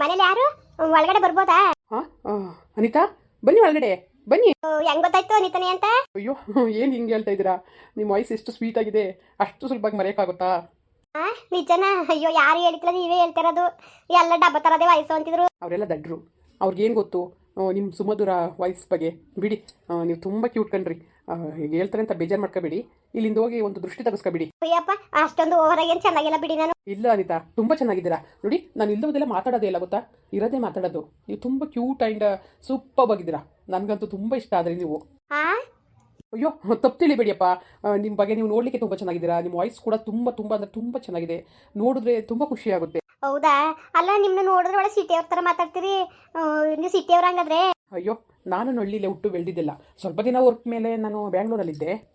ಮನೇಲಿ ಯಾರು? ಒಳಗಡೆ ಬರ್ಬೋದಾ? ಹಾಂ ಅನಿತಾ ಬನ್ನಿ ಒಳಗಡೆ ಬನ್ನಿ. ಹೆಂಗ್ ಗೊತ್ತಾಯ್ತು ಅನಿತಾನೆ ಅಂತ? ಅಯ್ಯೋ ಏನು ಹಿಂಗೆ ಹೇಳ್ತಾ ಇದೀರಾ ನಿಮ್ಮ ವಾಯ್ಸ್ ಎಷ್ಟು ಸ್ವೀಟ್ ಆಗಿದೆ. ಅಷ್ಟು ಸುಲಭವಾಗಿ ಮರೆಯಕ್ಕಾಗುತ್ತಾ? ಆ ನಿಜನಾ? ಅಯ್ಯೋ ಯಾರು ಹೇಳಿಲ್ಲ ನೀವೇ ಹೇಳ್ತಿರೋದು ಎಲ್ಲ ಡಬ್ಬ ತರದೇ ವಯಸ್ಸು ಅಂತಿದ್ರು. ಅವರೆಲ್ಲ ದಡ್ರು. ಅವ್ರಿಗೇನು ಗೊತ್ತು? ನಿಮ್ಮ ಸುಮಧುರ ವಾಯ್ಸ್ ಬಗ್ಗೆ. ಬಿಡಿ ನೀವು ತುಂಬ ಕ್ಯೂಟ್ ಕಣ್ರಿ. ಹೇಳ್ತಾರೆ ಅಂತ ಬೇಜಾರು ಮಾಡ್ಕೋಬೇಡಿ. ಇಲ್ಲಿಂದ ಹೋಗಿ ಒಂದು ದೃಷ್ಟಿ ತೆಗೆಸ್ಕೊಬಿಡಿ. ಅಯ್ಯಪ್ಪ ಅಷ್ಟೊಂದು ಓವರ್ ಆಗಿ ಚೆನ್ನಾಗಿಲ್ಲ ಬಿಡಿ ನಾನು. ಇಲ್ಲ ಅನಿತಾ ತುಂಬಾ ಚೆನ್ನಾಗಿದ್ದೀರಾ? ನೋಡಿ ನಾನು ಇಲ್ಲದೆಲ್ಲ ಮಾತಾಡೋದೇ ಇಲ್ಲ ಗೊತ್ತಾ? ಇರೋದೇ ಮಾತಾಡೋದು. ನೀವು ತುಂಬಾ ಕ್ಯೂಟ್ ಅಂಡ್ ಸೂಪರ್ ಆಗಿದ್ದೀರಾ. ನನಗಂತೂ ತುಂಬಾ ಇಷ್ಟ ಆದ್ರೆ ನೀವು. ಆ? ಅಯ್ಯೋ ತಪ್ಪು ತಿಳಿಬೇಡಿಯಪ್ಪ. ನಿಮ್ಮ ಬಗ್ಗೆ ನೀವು ನೋಡ್ಲಿಕ್ಕೆ ತುಂಬಾ ಚೆನ್ನಾಗಿದ್ದೀರಾ? ನಿಮ್ಮ ವಾಯ್ಸ್ ಕೂಡ ತುಂಬಾ ತುಂಬಾ ಅಂದ್ರೆ ತುಂಬಾ ಚೆನ್ನಾಗಿದೆ. ನೋಡಿದ್ರೆ ಖುಷಿ ಖುಷಿಯಾಗುತ್ತೆ ಹೌದಾ? ಅಲ್ಲ ನಿಮ್ಮನ್ನ ನೋಡಿದ್ರೆ ಒಳ್ಳೆ ಸಿಟಿಯವ್ರ ತರ ಮಾತಾಡ್ತೀರಿ. ನೀವು ಸಿಟಿಯವ್ರ ಹಂಗಾದ್ರೆ? ಅಯ್ಯೋ ನಾನು ಹಳ್ಳಿಲೇ ಹುಟ್ಟು ಬೆಳೆದಿದ್ದಿಲ್ಲ. ಸ್ವಲ್ಪ ದಿನ ವರ್ಕ್ ಮೇಲೆ ನಾನು ಬ್ಯಾಂಗ್ಳೂರಲ್ಲಿದ್ದೆ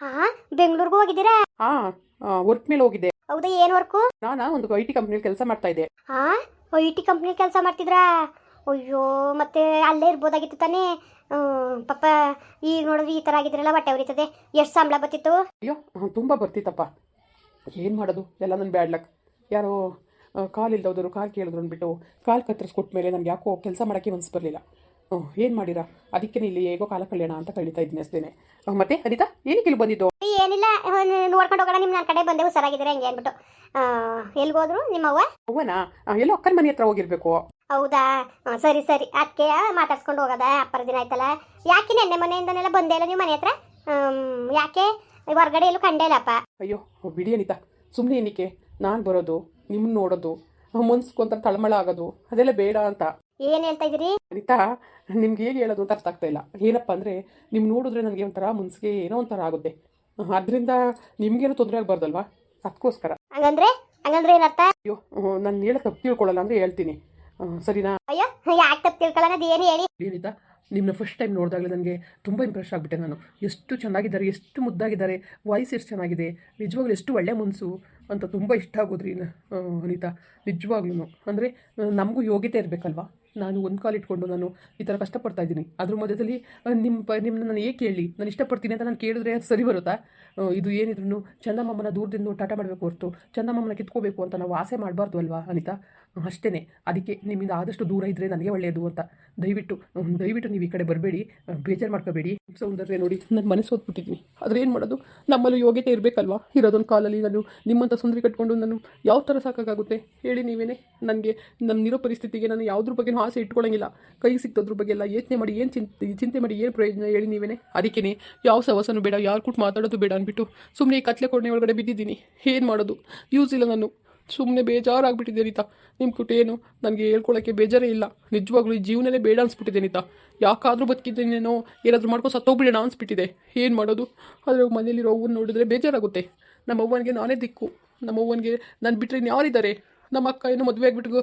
ಹಾ ಬೆಂಗಳೂರಿಗೂ ಹೋಗಿದ್ದೀರಾ? ಹಾ ವರ್ಕ್ ಮೇಲೆ ಹೋಗಿದ್ದೆ. ಹೌದಾ ಏನು ವರ್ಕು? ನಾನು ಒಂದು ಐ ಟಿ ಕಂಪ್ನಿಲಿ ಕೆಲಸ ಮಾಡ್ತಾ ಇದ್ದೆ. ಹಾ ಐ ಟಿ ಕಂಪ್ನಿ ಕೆಲಸ ಮಾಡ್ತಿದ್ರಾ? ಅಯ್ಯೋ ಮತ್ತೆ ಅಲ್ಲೇ ಇರ್ಬೋದಾಗಿತ್ತು ತಾನೇ. ಹ್ಮ್, ಪಾಪ ಈಗ ನೋಡಿದ್ರೆ ಈ ಥರ ಆಗಿದ್ರಲ್ಲ ಹೊಟ್ಟೆ ಉರಿತದೆ. ಎಷ್ಟು ಸಂಬಳ ಬರ್ತಿತ್ತು? ಅಯ್ಯೋ ತುಂಬಾ ಬರ್ತಿತ್ತಪ್ಪ. ಏನು ಮಾಡೋದು? ಎಲ್ಲ ನನ್ನ ಬ್ಯಾಡ್ ಲಕ್. ಯಾರೋ ಕಾಲ್ ಇಲ್ದವ್ರು ಕಾಲ್ ಕೇಳಿದ್ರು ಅಂದ್ಬಿಟ್ಟು ಕಾಲ್ ಕತ್ತರಿಸ್ಕೊಟ್ಮೇಲೆ ಮೇಲೆ ನನಗೆ ಯಾಕೋ ಕೆಲಸ ಮಾಡೋಕ್ಕೆ ಮನಸ್ಸು ಬರಲಿಲ್ಲ. ಏನು ಮಾಡಿರಾ? ಅದಕ್ಕೆ ಇಲ್ಲಿ ಹೇಗೋ ಕಾಲ ಕಳ್ಯೋಣ ಅಂತ ಕಳೀತಾ ಇದ್ದೀನಿ ಅಷ್ಟೇನೆ. ಮತ್ತೆ ಅನಿತಾ ಏನಕ್ಕೆ ಇಲ್ಲಿ ಬಂದಿದ್ದು? ಏನಿಲ್ಲ ನೋಡ್ಕೊಂಡು ಹೋಗೋಣ ನಿಮ್ಮ ನನ್ನ ಕಡೆ ಬಂದೆ ಸರಾಗಿದ್ರೆ ಹೆಂಗೆ ಅಂದ್ಬಿಟ್ಟು. ಎಲ್ಲಿಗೆ ಹೋದ್ರು ನಿಮ್ಮವ್ವ ಅವ್ವನಾ? ಎಲ್ಲೋ ಅಕ್ಕನ ಮನೆ ಹತ್ರ ಹೋಗಿರ್ಬೇಕು. ಹೌದಾ? ಸರಿ ಸರಿ. ಅದಕ್ಕೆ ಮಾತಾಡ್ಸ್ಕೊಂಡು ಹೋಗೋದ ಅಪ್ಪರ ದಿನ ಆಯ್ತಲ್ಲ. ಯಾಕೆ ನೆನ್ನೆ ಮನೆಯಿಂದನೆಲ್ಲ ಬಂದೆ ಇಲ್ಲ ನಿಮ್ಮ ಮನೆ ಹತ್ರ? ಯಾಕೆ? ಹೊರಗಡೆ ಎಲ್ಲೂ ಕಂಡೇ ಇಲ್ಲಪ್ಪ. ಅಯ್ಯೋ ಬಿಡಿ ಅನಿತಾ. ಸುಮ್ಮನೆ ಏನಕ್ಕೆ? ನಾನು ಬರೋದು ನಿಮ್ಮನ್ನ ನೋಡೋದು ಮನ್ಸ್ಕೊಂತ ತಳಮಳ ಆಗೋದು. ಅದೆಲ್ಲ ಬೇಡ ಅಂತ. ಏನ್ ಹೇಳ್ತಾ ಇದ್ರಿ ಅನಿತಾ ನಿಮ್ಗೆ ಹೇಗೆ ಹೇಳೋದು ಅಂತ ಅರ್ಥ ಆಗ್ತಾ ಇಲ್ಲ. ಏನಪ್ಪ ಅಂದ್ರೆ ನಿಮ್ಮ ನೋಡಿದ್ರೆ ನನಗೆ ಒಂಥರ ಮುನ್ಸಿಗೆ ಏನೋ ಒಂಥರ ಆಗುತ್ತೆ. ಅದರಿಂದ ನಿಮ್ಗೇನು ತೊಂದರೆ ಆಗ್ಬಾರ್ದಲ್ವಾ? ಅದಕ್ಕೋಸ್ಕರ ಹಂಗಂದ್ರೆ? ಹಂಗಂದ್ರೆ ಏನರ್ಥ ಅಯ್ಯೋ ನಾನು ಹೇಳಕ್ ತಪ್ಪು ತಿಳ್ಕೊಳ್ಳಲ್ಲ ಅಂದ್ರೆ ಹೇಳ್ತೀನಿ. ಸರಿನಾ? ಅಯ್ಯೋ ಯಾಕೆ ತಪ್ಪು ತಿಳ್ಕೊಳ್ಳೋಣ ಅದು ಏನು ಹೇಳಿ? ಏನಿತಾ? ನಿಮ್ಮನ್ನ ಫಸ್ಟ್ ಟೈಮ್ ನೋಡಿದಾಗಲೇ ನನಗೆ ತುಂಬ ಇಂಪ್ರೆಸ್ ಆಗಿಬಿಟ್ಟೆ ನಾನು. ಎಷ್ಟು ಚೆನ್ನಾಗಿದ್ದಾರೆ, ಎಷ್ಟು ಮುದ್ದಾಗಿದ್ದಾರೆ ವಾಯ್ಸ್ ಎಷ್ಟು ಚೆನ್ನಾಗಿದೆ, ನಿಜವಾಗ್ಲೂ ಎಷ್ಟು ಒಳ್ಳೆ ಮನಸ್ಸು ಅಂತ ತುಂಬ ಇಷ್ಟ ಆಗೋದ್ರಿ ಅನಿತಾ. ನಿಜವಾಗ್ಲೂ ಅಂದರೆ ನಮಗೂ ಯೋಗ್ಯತೆ ಇರಬೇಕಲ್ವಾ? ನಾನು ಒಂದು ಕಾಲು ಇಟ್ಕೊಂಡು ನಾನು ಈ ಥರ ಕಷ್ಟಪಡ್ತಾ ಇದ್ದೀನಿ. ಅದ್ರ ಮಧ್ಯದಲ್ಲಿ ನಿಮ್ಮ ಪ ನಿಮ್ಮನ್ನ ನಾನು ಏಕೆ ಹೇಳಿ ನಾನು ಇಷ್ಟಪಡ್ತೀನಿ ಅಂತ ನಾನು ಕೇಳಿದ್ರೆ ಸರಿ ಬರುತ್ತಾ? ಇದು ಏನಿದ್ರು ಚಂದಮ್ಮನ ದೂರದಿಂದ ಟಾಟ ಮಾಡಬೇಕು ಹೊರತು ಚಂದಮ್ಮನ ಕಿತ್ಕೋಬೇಕು ಅಂತ ನಾವು ಆಸೆ ಮಾಡಬಾರ್ದು ಅಲ್ವಾ, ಅನಿತಾ? ಅಷ್ಟೇ ಅದಕ್ಕೆ ನಿಮ್ಮಿಂದ ಆದಷ್ಟು ದೂರ ಇದ್ದರೆ ನನಗೆ ಒಳ್ಳೆಯದು ಅಂತ. ದಯವಿಟ್ಟು ದಯವಿಟ್ಟು ನೀವು ಈ ಕಡೆ ಬರಬೇಡಿ ಬೇಜಾರು ಮಾಡ್ಕೋಬೇಡಿ. ಸೌಂದರ್ಯ ನೋಡಿ ನನ್ನ ಮನಸ್ಸು ಓದ್ಬಿಟ್ಟಿದ್ದೀನಿ ಆದರೆ ಏನು ಮಾಡೋದು? ನಮ್ಮಲ್ಲೂ ಯೋಗ್ಯತೆ ಇರಬೇಕಲ್ವಾ? ಇರೋದೊಂದು ಕಾಲಲ್ಲಿ ನಾನು ನಿಮ್ಮಂಥ ಸುಂದರಿ ಕಟ್ಕೊಂಡು ನಾನು ಯಾವ ಥರ ಸಾಕಾಗುತ್ತೆ ಹೇಳಿ ನೀವೇನೆ. ನನಗೆ ನನ್ನಿರೋ ಪರಿಸ್ಥಿತಿಗೆ ನಾನು ಯಾವುದ್ರ ಬಗ್ಗೆನೂ ಆಸೆ ಇಟ್ಕೊಳ್ಳೋಂಗಿಲ್ಲ ಕೈ ಸಿಕ್ತದ್ರ ಬಗ್ಗೆ ಎಲ್ಲ ಯೋಚನೆ ಮಾಡಿ, ಏನು ಚಿಂತೆ ಚಿಂತೆ ಮಾಡಿ, ಏನು ಪ್ರಯೋಜನ ಹೇಳಿ ನೀವೇನೆ? ಅದಕ್ಕೇ ಯಾವ ಸವಸನೂ ಬೇಡ, ಯಾರು ಕೂಟ್ ಮಾತಾಡೋದು ಬೇಡ ಅಂದ್ಬಿಟ್ಟು ಸುಮ್ಮನೆ ಈ ಕತ್ಲೆ ಕೊಡನೆ ಒಳಗಡೆ ಬಿದ್ದಿದ್ದೀನಿ. ಏನು ಮಾಡೋದು? ಯೂಸ್ ಇಲ್ಲ ನಾನು. ಸುಮ್ಮನೆ ಬೇಜಾರಾಗ್ಬಿಟ್ಟಿದೆ ರೀತಾ ನಿಮ್ಮ ಕುಟೇನು ನನಗೆ ಹೇಳ್ಕೊಳ್ಳೋಕ್ಕೆ ಬೇಜಾರೇ ಇಲ್ಲ. ನಿಜವಾಗ್ಲೂ ಈ ಜೀವನನೇ ಬೇಡ ಅನ್ಸ್ಬಿಟ್ಟಿದೆ ನೀತಾ. ಯಾಕಾದರೂ ಬದುಕಿದ್ದೇನೇನೋ ಏನಾದರೂ ಮಾಡ್ಕೊ ಸತ್ತೋಗ್ಬಿಡೋಣ ಅನ್ಸ್ಬಿಟ್ಟಿದೆ. ಏನು ಮಾಡೋದು? ಆದರೆ ಮನೇಲಿರೋ ಅವ್ವನ್ನ ನೋಡಿದ್ರೆ ಬೇಜಾರಾಗುತ್ತೆ. ನಮ್ಮ ಅವ್ವನಿಗೆ ನಾನೇ ದಿಕ್ಕು. ನಮ್ಮ ಅವ್ವನಿಗೆ ನಾನು ಬಿಟ್ಟರೆ ಯಾರಿದ್ದಾರೆ? ನಮ್ಮ ಅಕ್ಕ ಏನು ಮದುವೆ ಆಗಿಬಿಟ್ಟು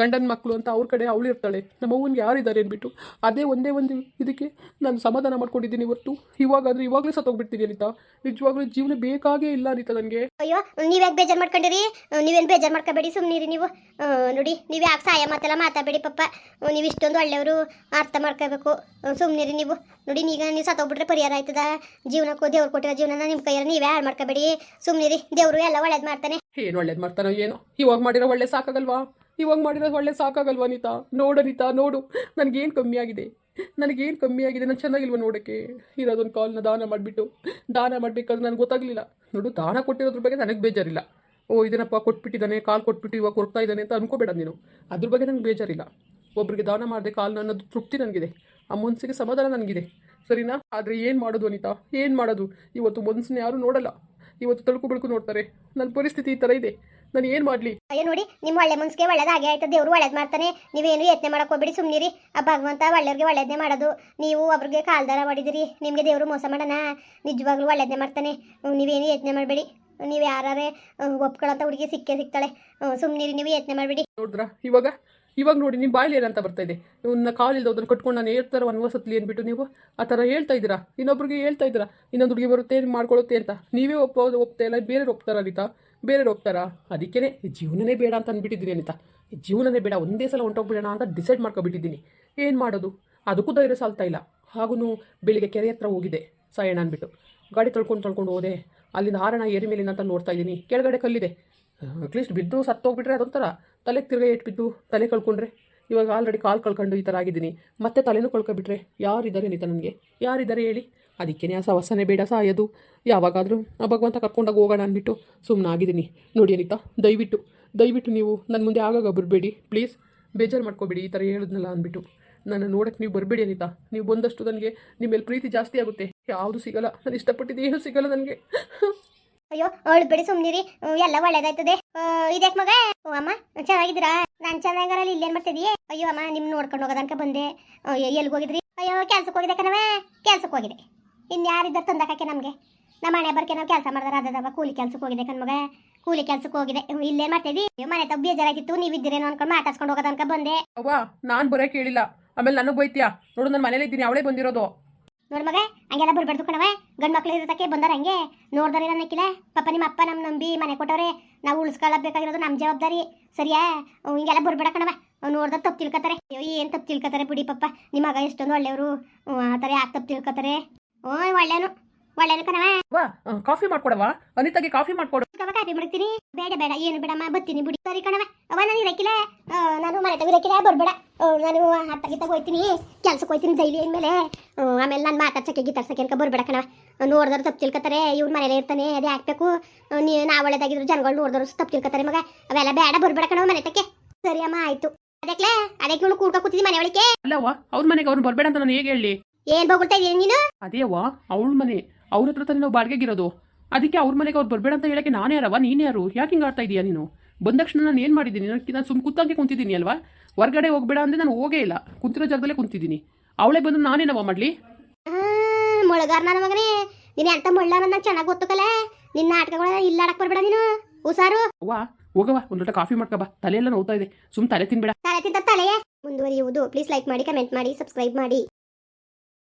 ಗಂಡನ ಮಕ್ಕಳು ಅಂತ ಅವ್ರ ಕಡೆ ಅವಳು ಇರ್ತಾಳೆ. ನಮ್ಮ ಅವ್ವನಿಗೆ ಯಾರಿದ್ದಾರೆ ಅಂದ್ಬಿಟ್ಟು ಅದೇ ಒಂದೇ ಒಂದು ಇದಕ್ಕೆ ನಾನು ಸಮಾಧಾನ ಮಾಡ್ಕೊಂಡಿದ್ದೀನಿ ಇವತ್ತು ಇವಾಗ ಅಂದ್ರೆ ಇವಾಗಲೇ ಸತ್ತೋಗ್ಬಿಡ್ತೀನಿ ಅನಿತಾ. ನಿಜವಾಗ್ಲೂ ಜೀವನ ಬೇಕಾಗೇ ಇಲ್ಲ ಅನಿತಾ ನನಗೆ. ಅಯ್ಯೋ ನೀವ್ಯಾಕೆ ಬೇಜಾರು ಮಾಡ್ಕೊಂಡಿರಿ? ನೀವೇನು ಬೇಜಾರು ಮಾಡ್ಕೋಬೇಡಿ ಸುಮ್ಮನಿರಿ ನೀವು. ನೋಡಿ, ನೀವು ಯಾಕೆ ಸಹಾಯ ಮಾತೆಲ್ಲ ಮಾತಾಡಬೇಡಿ ಪಪ್ಪ ನೀವು ಇಷ್ಟೊಂದು ಒಳ್ಳೆಯವರು ಅರ್ಥ ಮಾಡ್ಕೋಬೇಕು. ಸುಮ್ಮನಿರಿ ನೀವು. ನೋಡಿ ಈಗ ನೀವು ಸತ್ತೋಗ್ಬಿಟ್ರೆ ಪರಿಹಾರ ಆಯ್ತದ. ಜೀವನಕ್ಕೂ ದೇವ್ರು ಕೊಟ್ಟಿರೋ ಜೀವನ ನಿಮ್ಮ ಕೈಯಲ್ಲಿ ನೀವೇ ಹಾಳು ಮಾಡ್ಕೋಬೇಡಿ. ಸುಮ್ಮನಿರಿ ದೇವರು ಎಲ್ಲ ಒಳ್ಳೇದು ಮಾಡ್ತಾನೆ. ಏನು ಒಳ್ಳೇದು ಮಾಡ್ತಾನೋ ಏನೋ? ಇವಾಗ ಮಾಡಿರೋ ಒಳ್ಳೆ ಸಾಕಾಗಲ್ವಾ? ಇವಾಗ ಮಾಡಿರೋ ಒಳ್ಳೆ ಸಾಕಾಗಲ್ವಾ ಅನಿತಾ ನೋಡು ಅನಿತಾ ನೋಡು. ನನಗೇನು ಕಮ್ಮಿ ಆಗಿದೆ? ನನಗೇನು ಕಮ್ಮಿ ಆಗಿದೆ? ನಾನು ಚೆನ್ನಾಗಿಲ್ವ ನೋಡೋಕ್ಕೆ? ಇರೋದೊಂದು ಕಾಲ್ನ ದಾನ ಮಾಡಿಬಿಟ್ಟು. ದಾನ ಮಾಡಬೇಕಾದ್ರೆ ನನಗೆ ಗೊತ್ತಾಗಲಿಲ್ಲ. ನೋಡು, ದಾನ ಕೊಟ್ಟಿರೋದ್ರ ಬಗ್ಗೆ ನನಗೆ ಬೇಜಾರಿಲ್ಲ. ಓ ಇದನ್ನಪ್ಪ ಕೊಟ್ಬಿಟ್ಟಿದ್ದಾನೆ, ಕಾಲು ಕೊಟ್ಬಿಟ್ಟು ಇವಾಗ ಕೊಡ್ತಾ ಇದ್ದಾನೆ ಅಂತ ಅನ್ಕೋಬೇಡ ನೀನು. ಅದ್ರ ಬಗ್ಗೆ ನನಗೆ ಬೇಜಾರಿಲ್ಲ. ಒಬ್ಬರಿಗೆ ದಾನ ಮಾಡಿದೆ ಕಾಲ್ನ ಅನ್ನೋದು ತೃಪ್ತಿ ನನಗಿದೆ. ಆ ಮನಸ್ಸಿಗೆ ಸಮಾಧಾನ ನನಗಿದೆ. ಸರಿನಾ? ಆದರೆ ಏನು ಮಾಡೋದು ಅನಿತಾ? ಏನು ಮಾಡೋದು? ಇವತ್ತು ಮನಸ್ಸನ್ನ ಯಾರೂ ನೋಡಲ್ಲ. ಇವತ್ತು ತಳುಕು ಬೆಳಕು ನೋಡ್ತಾರೆ. ನನ್ನ ಪರಿಸ್ಥಿತಿ ಈ ತರ ಇದೆ. ನಾನು ಏನು ಮಾಡ್ಲಿ? ಅಯ್ಯೋ ನೋಡಿ ನಿಮ್ಮ ಒಳ್ಳೆ ಮನ್ಸಿಗೆ ಒಳ್ಳೇದು ಹಾಗೆ ಆಯ್ತು. ದೇವ್ರು ಒಳ್ಳೇದ್ ಮಾಡ್ತಾನೆ. ನೀವೇನು ಯತ್ನೆ ಮಾಡಕ್ ಹೋಗ್ಬೇಡಿ ಸುಮ್ನಿರಿ. ಆ ಭಗವಂತ ಒಳ್ಳೆಯವ್ರಿಗೆ ಒಳ್ಳೇದೇ ಮಾಡೋದು. ನೀವು ಒಬ್ರಿಗೆ ಕಾಲ್ದಾರ ಮಾಡಿದಿರಿ. ನಿಮಗೆ ದೇವ್ರು ಮೋಸ ಮಾಡೋಣ. ನಿಜವಾಗ್ಲೂ ಒಳ್ಳೇದೇ ಮಾಡ್ತಾನೆ. ನೀವೇನು ಯತ್ನೆ ಮಾಡಬೇಡಿ. ನೀವು ಯಾರೇ ಒಪ್ಕೊಳ್ಳೋ ಹುಡುಗಿ ಸಿಕ್ಕೇ ಸಿಗ್ತಾಳೆ. ಸುಮ್ನಿರಿ ನೀವು ಯತ್ನೆ ಮಾಡಬೇಡಿ. ನೋಡಿದ್ರಾ? ಇವಾಗ? ಇವಾಗ ನೋಡಿ ನಿಮ್ಮ ಬಾಯಲ್ಲಿ ಏನಂತ ಬರ್ತಾ ಇದೆ? ಇವನ್ನ ಕಾಲಿಲ್ದ ಅದನ್ನು ಕಟ್ಕೊಂಡು ನಾನು ಹೇಳ್ತಾರ ಅನ್ವಸತ್ಲಿ ಅಂದ್ಬಿಟ್ಟು ನೀವು ಆ ಥರ ಹೇಳ್ತಾ ಇದ್ದೀರಾ? ಇನ್ನೊಬ್ರಿಗೆ ಹೇಳ್ತಾ ಇದ್ದೀರಾ? ಇನ್ನೊಂದು ಹುಡುಗಿ ಬರುತ್ತೆ ಮಾಡ್ಕೊಳ್ಳುತ್ತೆ ಅಂತ? ನೀವೇ ಒಪ್ಪೋದು ಒಪ್ತಾ ಇಲ್ಲ, ಬೇರೆ ಒಪ್ತಾರ ಅನಿತಾ? ಬೇರೆ ಒಪ್ತಾರಾ? ಅದಕ್ಕೇ ಜೀವನನೇ ಬೇಡ ಅಂತ ಅಂದ್ಬಿಟ್ಟಿದ್ದೀನಿ ಅನಿತಾ. ಜೀವನನೇ ಬೇಡ, ಒಂದೇ ಸಲ ಹೊಂಟೋಗ್ಬಿಡೋಣ ಅಂತ ಡಿಸೈಡ್ ಮಾಡ್ಕೊಬಿಟ್ಟಿದ್ದೀನಿ. ಏನು ಮಾಡೋದು? ಅದಕ್ಕೂ ಧೈರ್ಯ ಸಾಲ್ತಾ ಇಲ್ಲ. ಹಾಗೂ ಬೆಳಿಗ್ಗೆ ಕೆರೆ ಹತ್ರ ಹೋಗಿದೆ ಸಾಯಣ ಅಂದ್ಬಿಟ್ಟು. ಗಾಡಿ ತಳ್ಕೊಂಡು ತಳ್ಕೊಂಡು ಹೋದೆ. ಅಲ್ಲಿಂದ ಹಾರಣ ಏರಿ ಮೇಲಿನ ಅಂತ ನೋಡ್ತಾ ಇದ್ದೀನಿ. ಕೆಳಗಡೆ ಕಲ್ಲಿದೆ. ಅಟ್ಲೀಸ್ಟ್ ಬಿದ್ದು ಸತ್ತೋಗ್ಬಿಟ್ರೆ ಅದೊಂಥರ. ತಲೆಗೆ ತಿರ್ಗಾ ಏಟ್ ಬಿದ್ದು ತಲೆ ಕಳ್ಕೊಂಡ್ರೆ. ಇವಾಗ ಆಲ್ರೆಡಿ ಕಾಲು ಕಳ್ಕೊಂಡು ಈ ಥರ ಆಗಿದ್ದೀನಿ. ಮತ್ತೆ ತಲೆನೂ ಕಳ್ಕೊಬಿಟ್ರೆ ಯಾರಿದ್ದಾರೆ ನೀತ ನನಗೆ? ಯಾರಿದ್ದಾರೆ ಹೇಳಿ? ಅದಕ್ಕೇನೆ ಆ ಸವಸನೆ ಬೇಡ ಸಾಯೋದು. ಯಾವಾಗಾದರೂ ಆ ಭಗವಂತ ಕರ್ಕೊಂಡಾಗ ಹೋಗೋಣ ಅಂದ್ಬಿಟ್ಟು ಸುಮ್ಮನೆ ಆಗಿದ್ದೀನಿ ನೋಡಿ ಅನಿತಾ, ದಯವಿಟ್ಟು ದಯವಿಟ್ಟು ನೀವು ನನ್ನ ಮುಂದೆ ಆಗಾಗ ಬರಬೇಡಿ. ಪ್ಲೀಸ್, ಬೇಜಾರು ಮಾಡ್ಕೋಬೇಡಿ ಈ ಥರ ಹೇಳಿದ್ನಲ್ಲ ಅಂದ್ಬಿಟ್ಟು. ನನ್ನ ನೋಡೋಕ್ಕೆ ನೀವು ಬರಬೇಡಿ ಅನಿತ. ನೀವು ಬಂದಷ್ಟು ನನಗೆ ನಿಮ್ಮ ಮೇಲೆ ಪ್ರೀತಿ ಜಾಸ್ತಿ ಆಗುತ್ತೆ. ಯಾವುದು ಸಿಗಲ್ಲ. ನಾನು ಇಷ್ಟಪಟ್ಟಿದ್ದು ಏನು ಸಿಗಲ್ಲ ನನಗೆ. ಅಯ್ಯೋ ಅಳ್ಬೇಡಿ ಸುಮ್ನಿರಿ. ಹ್ಮ್, ಎಲ್ಲ ಒಳ್ಳೇದಾಯ್ತದೆ. ಇದ್ಯಾಕ್ ಮಗ? ಓ ಅಮ್ಮ ಚೆನ್ನಾಗಿದ್ದೀರಾ? ನಾನು ಚೆನ್ನಾಗಾರಲ್ಲಿ ಇಲ್ಲೇನ್ ಮಾಡ್ತಿದೀಯ? ಅಯ್ಯೋ ಅಮ್ಮ ನಿಮ್ ನೋಡ್ಕೊಂಡು ಹೋಗೋದನ್ಕ ಬಂದೆ. ಎಲ್ಲಿಗೆ ಹೋಗಿದ್ರಿ? ಅಯ್ಯೋ ಕೆಲ್ಸಕ್ಕೆ ಹೋಗಿದೆ ಕಣವ ಕೆಲ್ಸಕ್ಕೆ ಹೋಗಿದೆ ಇನ್ಯಾರಿದ್ದಾರೆ ತಂದಕ್ಕೆ ನಮಗೆ? ನಮ್ಮ ಮನೆ ಬರ್ಕೆ ನಾವು ಕೆಲಸ ಮಾಡಿದ್ರೆ. ಅದದವ ಕೂಲಿ ಕೆಲ್ಸಕ್ಕೆ ಹೋಗಿದೆ ಕಣ್ಮಗ ಕೂಲಿ ಕೆಲ್ಸಕ್ಕೆ ಹೋಗಿದೆ ಇಲ್ಲೇನ್ ಮಾಡ್ತಿದ್ದಿ ಮನೆ ತಪ್ಪ ಬೇಜಾರಾಗಿತ್ತು ನೀವಿದ್ದೀರೇನೋ ಅನ್ಕೊಂಡು ಮಾತಾಡ್ಸ್ಕೊಂಡು ಹೋಗೋದನ್ಕ ಬಂದೆ. ಅವ್ವ ನಾನ್ ಬರೋಕೆ ಹೇಳಿಲ್ಲ ಆಮೇಲೆ ನನಗೆ ಬೈತಿಯಾ? ನೋಡು ನನ್ನ ಮನೇಲಿ ಇದ್ದೀನಿ ಅವಳೇ ಬಂದಿರೋದು. ನೋಡ್ ಮಗ, ಹಂಗೆಲ್ಲ ಬರ್ಬಾರ್ದು ಕಣವ ಗಂಡ್ ಮಕ್ಳು ಇರೋದಕ್ಕೆ ಬಂದಾರ ಹಂಗೆ? ನೋಡ್ದಾರೆ ಕಿಲೆ ಪಾಪ ನಿಮ್ಮ ಅಪ್ಪ ನಮ್ ನಂಬಿ ಮನೆ ಕೊಟ್ಟವ್ರೆ, ನಾವು ಉಳಿಸ್ಕೊಳ್ಳಬೇಕಾಗಿರೋದು ನಮ್ಮ ಜವಾಬ್ದಾರಿ. ಸರಿಯಾ? ಹಿಂಗೆಲ್ಲ ಬರ್ಬೇಡ ಕಣವ ನೋಡ್ದಾಗ ತಪ್ಪು ತಿಳ್ಕೊತಾರೆ. ಅಯ್ಯೋ, ಏನ್ ತಪ್ಪು ತಿಳ್ಕೊತಾರೆ ಬಿಡಿ ಪಪ್ಪ ನಿಮ್ಮ ಮಗ ಎಷ್ಟೊಂದು ಒಳ್ಳೆಯವರು. ಆ ಥರ ಯಾಕೆ ತಪ್ಪು ತಿಳ್ಕೊತಾರೆ? ಓ ಒಳ್ಳೇನು ಒಳ್ಳೇನು ಕಣವ ಕಾಫಿ ಮಾಡ್ಕೊಡವಾ ಅನಿತಾಗೆ ಕಾಫಿ ಮಾಡ್ಕೊಡು. ಕವ ಕಾಪಿ ಮಾಡ್ತೀನಿ. ಬೇಡ ಬೇಡ ಏನು ಬೇಡಮ್ಮ ಬತ್ತೀನಿ ಬಿಡಿ. ಸರಿ ಕಣವ ಅವ ನಾನು ಇರಕ್ಕಿಲ್ಲ ನಾನು ಮನೆ ತಗ ಇರಕ್ಕಿಲ್ಲ ಬರ್ಬೇಡ ನಾನು ಹತ್ತಾಗಿತ್ತಾಗ ಹೋಗ್ತೀನಿ ಕೆಲ್ಸಕ್ಕೆ ಹೋಗ್ತೀನಿ ಡೈಲಿ ಅಂದಮೇಲೆ ಆಮೇಲೆ ನಾನು ಮಾತಾಡ್ಸಕ್ಕೆ ಗೀತಾಡ್ಸಕ್ಕೆ ಅನ್ಕ ಬರ್ಬೇಡ ಕಣವ ನೋಡಿದ್ರೆ ತಪ್ಪು ತಿಳ್ಕೊತಾರೆ ಇವ್ರು ಮನೇಲೆ ಇರ್ತಾನೆ ಅದೇ ಹಾಕ್ಬೇಕು ನೀ ನಾ ಒಳ್ಳೇದಾಗಿದ್ರು ಜನಗಳು ನೋಡಿದ್ರು ತಪ್ಪು ತಿಳ್ಕೊತಾರೆ ಮಗ. ಅವೆಲ್ಲ ಬೇಡ ಬರ್ಬೇಡ ಕಣವ ಮನೆ ತಕ್ಕೆ. ಸರಿ ಅಮ್ಮ ಆಯ್ತು. ಅದಕ್ಕೆ ಅದಕ್ಕೆ ಇವಳು ಕೂಡ್ಕೊ ಕೂತಿದ್ದಿ ಮನೆ ಒಳಗೆ ಅಲ್ಲವ್ವ ಅವ್ರ ಮನೆಗೆ ಅವ್ರು ಬರ್ಬೇಡ ಅಂತ ನಾನು ಹೇಗೆ ಹೇಳಿ? ಏನ್ ಬಗ್ತಾ ಇದೀನಿ ನೀನು? ಅದೇ ಅವ್ವ ಅವಳ ಮನೆ. ಅವ್ರ ಹತ್ರ ತಾನೇ ನಾವು ಬಾಡಿಗೆಗಿರೋದು ಅದಕ್ಕೆ ಅವ್ರ ಮನೆಗೆ ಅವ್ರು ಬರಬೇಡ ಅಂತ ಹೇಳಕ್ಕೆ ನಾನೇ ಯಾರವ ನೀನು ಯಾರು? ಯಾಕೆ ಹಿಂಗೆ ಆಡ್ತಾ ಇದೀಯಾ ನೀನು? ಬಂದ ತಕ್ಷಣ ನಾನು ಏನು ಮಾಡಿದ್ದೀನಿ? ನಾನು ನಾನು ಸುಮ್ಮನೆ ಕೂತಂಗೆ ಕುಂತಿದ್ದೀನಿ ಅಲ್ವಾ? ಹೊರಗಡೆ ಹೋಗ್ಬೇಡ ಅಂದರೆ ನಾನು ಹೋಗೇ ಇಲ್ಲ. ಕುಂತಿರೋ ಜಾಗದಲ್ಲೇ ಕುಂತಿದ್ದೀನಿ. ಅವಳೇ ಬಂದು ನಾನೇನವ ಮಾಡಲಿ? ಮೊಳಗಾರ ನನ್ನ ಮಗನೇ. ನೀನು ಎಂತ ಮೊಳ್ಳ ನನ್ನ ಚೆನ್ನಾಗಿ ಗೊತ್ತುಕಲೆ ನಿನ್ನ ನಾಟಕಗಳ ಇಲ್ಲ ಆಡಕ್ ಬರಬೇಡ ನೀನು. ಹುಸಾರು ಅವ್ವ ಹೋಗವ ಒಂದು ಲೋಟ ಕಾಫಿ ಮಾಡ್ಕೊ ಬಾ. ಎಲ್ಲ ನೋವ್ತಾ ಇದೆ. ಸುಮ್ಮನೆ ತಲೆ ತಿನ್ಬೇಡ. ತಲೆ ತಿಂತ ತಲೆಯೇ ಮುಂದುವರಿಯುವುದು. ಪ್ಲೀಸ್ ಲೈಕ್ ಮಾಡಿ ಕಮೆಂಟ್ ಮಾಡಿ ಸಬ್ಸ್ಕ್ರೈಬ್ ಮಾಡಿ.